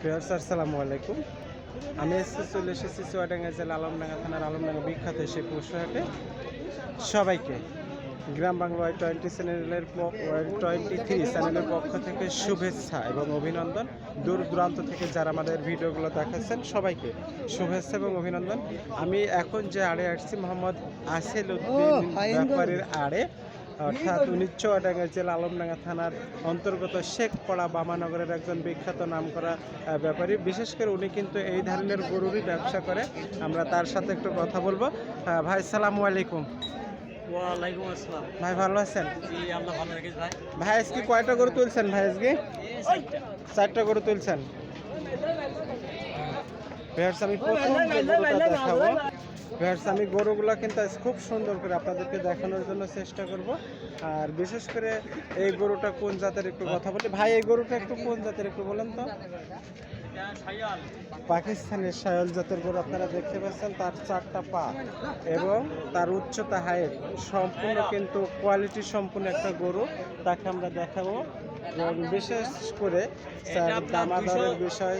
Fierce আসসালামু আলাইকুম। আমি এসে চলে এসেছি চুয়াডাঙ্গা জেলা আলমডাঙ্গা থানার আলমডাঙ্গা বিখ্যাত সে পশুহাটে। সবাইকে গ্রাম বাংলা ওয়াই টোয়েন্টি চ্যানেলের ওয়াই টোয়েন্টি থ্রি চ্যানেলের পক্ষ থেকে শুভেচ্ছা এবং অভিনন্দন। দূর দূরান্ত থেকে যারা আমাদের ভিডিওগুলো দেখাচ্ছেন সবাইকে শুভেচ্ছা এবং অভিনন্দন। আমি এখন যে আড়ে আসছি মোহাম্মদ আসেল উদ্দিন ব্যাপারীর আড়ে। অর্থাৎ উনি চুয়াডাঙ্গা জেলা আলমডাঙ্গা থানার অন্তর্গত শেখপাড়া বামানগরের একজন বিখ্যাত নামকরা ব্যাপারী। বিশেষ করে উনি কিন্তু এই ধরনের গরুরই ব্যবসা করে। আমরা তার সাথে একটু কথা বলব। ভাই সালামু আলাইকুম। ওয়ালাইকুম আসসালাম। ভাই ভালো আছেন? জি আল্লাহ ভালো রেখেছে ভাই? ভাই আজকে কয়টা গরু তুলছেন ভাই আজকে? চারটা গরু তুলছেন। আমি প্রথম দেখাবো। ভিউয়ার্স আমি গরুগুলো কিন্তু খুব সুন্দর করে আপনাদেরকে দেখানোর জন্য চেষ্টা করব। আর বিশেষ করে এই গরুটা কোন জাতের একটু কথা বলি। ভাই, এই গরুটা একটু কোন জাতের একটু বলেন তো। পাকিস্তানের সায়ল জাতের গরু আপনারা দেখতে পাচ্ছেন তার চারটা পা এবং তার উচ্চতা হাইট সম্পূর্ণ কিন্তু কোয়ালিটি সম্পূর্ণ একটা গরু। তাকে আমরা দেখাবো। এবং বিশেষ করে তার দামাদারের বিষয়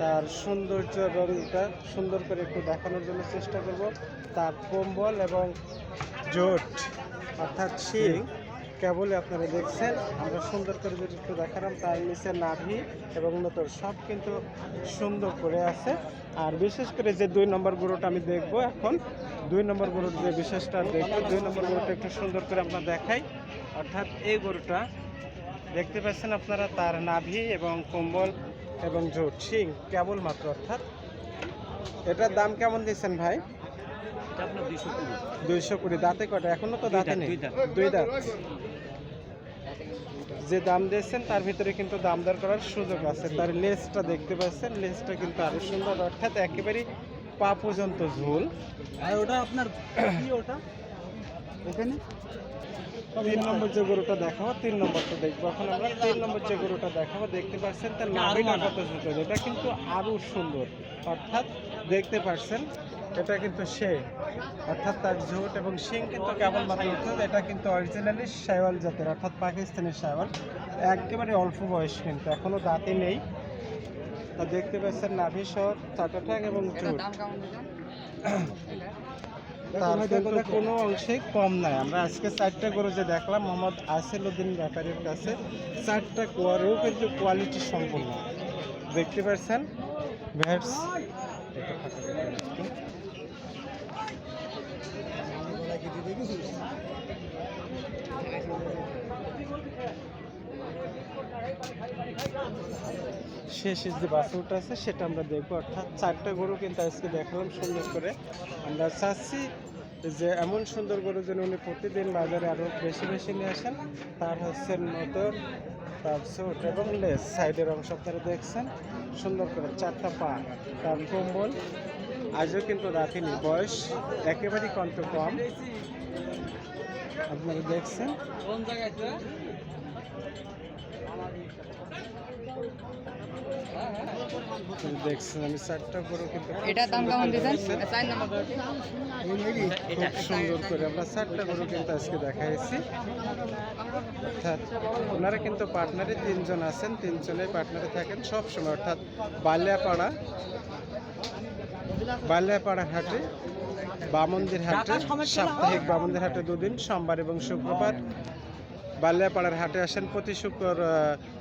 তার সৌন্দর্য এবং সুন্দর করে একটু দেখানোর জন্য চেষ্টা করব। তার কম্বল এবং জোট অর্থাৎ শিং কেবলই আপনারা দেখছেন। আমরা সুন্দর করে যদি একটু দেখালাম তার নিচে নাভি এবং নতর সব কিন্তু সুন্দর করে আছে। আর বিশেষ করে যে দুই নম্বর গরুটা আমি দেখব এখন দুই নম্বর গরুর যে বিশেষটা দেখব দুই নম্বর গরুটা একটু সুন্দর করে আমরা দেখাই। অর্থাৎ এই গরুটা দেখতে পাচ্ছেন আপনারা তার নাভি এবং কম্বল এবং জোট শিং কেবলমাত্র অর্থাৎ। এটার দাম কেমন দিচ্ছেন ভাই? দুইশো কুড়ি। দাঁতে কটা এখনও তো দাঁতে নেই। দুই দাঁত। যে দাম দিয়েছেন তার ভিতরে কিন্তু দাম দর করার সুযোগ আছে। তার লেসটা দেখতে পাচ্ছেন লেসটা কিন্তু আরও সুন্দর অর্থাৎ একেবারেই পা পর্যন্ত ঝুল। আর ওটা আপনার কি ওটা? এখানে? তিন নম্বর যে গরুটা দেখাবো তিন নম্বরটা দেখব। এখন আমরা তিন নম্বর যে গরুটা দেখাবো দেখতে পাচ্ছেন তার আরও কত সুন্দর এটা কিন্তু আরও সুন্দর অর্থাৎ দেখতে পাচ্ছেন এটা কিন্তু সে। অর্থাৎ তার ঝোট এবং শিং কিন্তু কেমন কেবলমাত্র উঠে এটা কিন্তু অরিজিনালি শাইওয়াল জাতের অর্থাৎ পাকিস্তানের শাইওয়াল। একেবারে অল্প বয়স কিন্তু এখনও দাঁতে নেই। তা দেখতে পাচ্ছেন নাভি সহ চাটাঠাক এবং ঝোট। তার কিন্তু কোনো অংশে কম নাই। আমরা আজকে চারটা গরু যে দেখলাম মোহাম্মদ আসিল উদ্দিন ব্যাপারীর কাছে চারটা গরু কিন্তু কোয়ালিটি সম্পূর্ণ। দেখতে পাচ্ছেন? ভ্যাটস শেষের যে বাছুরটা আছে, সেটা আমরা দেখব। অর্থাৎ চারটা গরু কিন্তু আজকে দেখলাম সুন্দর করে। আমরা চাচ্ছি যে এমন সুন্দর গরু যেন উনি প্রতিদিন বাজারে আরও বেশি বেশি নিয়ে আসেন। তার হচ্ছে নতুন তারপর এবং লেস। সাইডের অংশ আপনারা দেখছেন, সুন্দর করে চারটা পা, তার কম্বল আজও কিন্তু রাখিনি বয়স একেবারেই কন্ত কম। আপনারা দেখছেন? কোন জায়গায় আমি চারটা গরু করে। আমরা চারটা গরু কিন্তু আজকে অর্থাৎ ওনারা কিন্তু পার্টনারে তিনজন আছেন পার্টনারে থাকেন সব সময় অর্থাৎ বালিয়াপাড়া হাটে, বামন্দির হাটে, সাপ্তাহিক বামন্দির হাটে দুদিন, সোমবার এবং শুক্রবার বালিয়াপাড়ার হাটে আসেন প্রতি শুক্র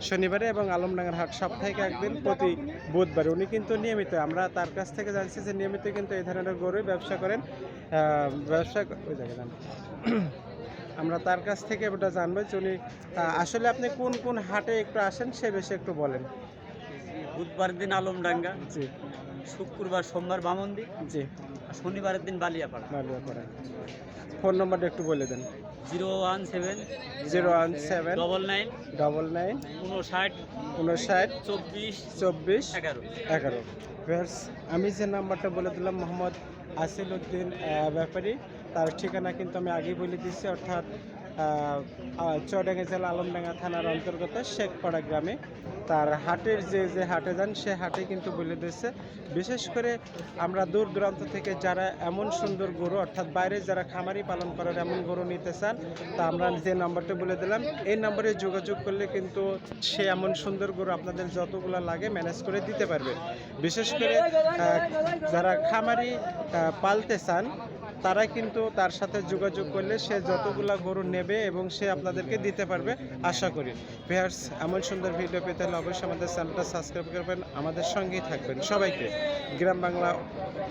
শনিবারে এবং আলমডাঙ্গার হাট সপ্তাহে একদিন প্রতি বুধবারে। উনি কিন্তু নিয়মিত আমরা তার কাছ থেকে জানছি যে নিয়মিত কিন্তু এই ধরনের গরুই ব্যবসা করেন। ব্যবসা ওই জায়গায় আমরা তার কাছ থেকে ওটা জানব যে উনি আসলে আপনি কোন কোন হাটে একটু আসেন সে বেশি একটু বলেন। বুধবার দিন আলমডাঙ্গা। জি। শুক্রবার সোমবার বামন্দি জি। শনিবারের দিন বালিয়াপাড়া। বালিয়াপাড়া। ফোন নম্বরটা একটু বলে দেন। Zero one seven zero one seven double nine double nine উনষাট উনষাট চব্বিশ চব্বিশ এগারো। এগারো। আমি যে নাম্বারটা বলে দিলাম মোহাম্মদ আসিল উদ্দিন ব্যাপারী তার ঠিকানা কিন্তু আমি আগেই বলে দিচ্ছি অর্থাৎ চুয়াডাঙ্গা জেলা আলমডাঙ্গা থানার অন্তর্গত শেখপাড়া গ্রামে। তার হাটের যে যে হাটে যান, সে হাটে কিন্তু বলে দিয়েছে, বিশেষ করে আমরা দূর দূরান্ত থেকে যারা এমন সুন্দর গরু, অর্থাৎ বাইরে যারা খামারি পালন করার এমন গরু নিতে চান, তা আমরা যে নাম্বারটা বলে দিলাম, এই নাম্বারে যোগাযোগ করলে কিন্তু সে এমন সুন্দর গরু আপনাদের যতগুলো লাগে ম্যানেজ করে দিতে পারবে। বিশেষ করে যারা খামারি পালতে চান তারা কিন্তু তার সাথে যোগাযোগ করলে সে যতগুলা গরু নেবে এবং সে আপনাদেরকে দিতে পারবে, আশা করি। ভিউয়ার্স, এমন সুন্দর ভিডিও পেতে হলে অবশ্যই আমাদের চ্যানেলটা সাবস্ক্রাইব করবেন। আমাদের সঙ্গেই থাকবেন সবাইকে। Gram Bangla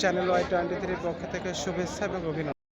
channel Y twenty থ্রির পক্ষ থেকে শুভেচ্ছা এবং অভিনন্দন।